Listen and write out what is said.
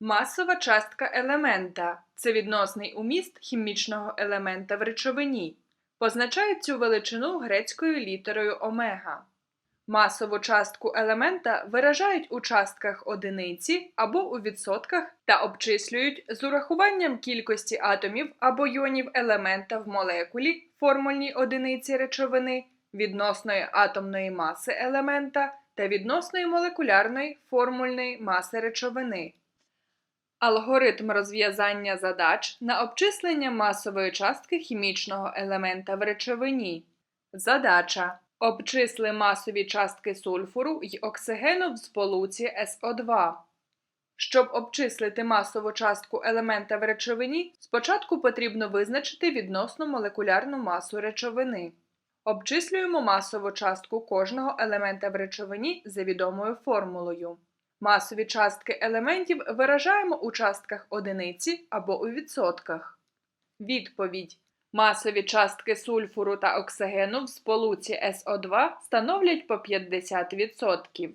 Масова частка елемента це відносний уміст хімічного елемента в речовині. Позначають цю величину грецькою літерою омега. Масову частку елемента виражають у частках одиниці або у відсотках та обчислюють з урахуванням кількості атомів або йонів елемента в молекулі формульній одиниці речовини, відносної атомної маси елемента та відносної молекулярної формульної маси речовини. Алгоритм розв'язання задач на обчислення масової частки хімічного елемента в речовині. Задача. Обчисли масові частки сульфуру й оксигену в сполуці СО2. Щоб обчислити масову частку елемента в речовині, спочатку потрібно визначити відносну молекулярну масу речовини. Обчислюємо масову частку кожного елемента в речовині за відомою формулою. Масові частки елементів виражаємо у частках одиниці або у відсотках. Відповідь. Масові частки сульфуру та оксигену в сполуці СО2 становлять по 50%.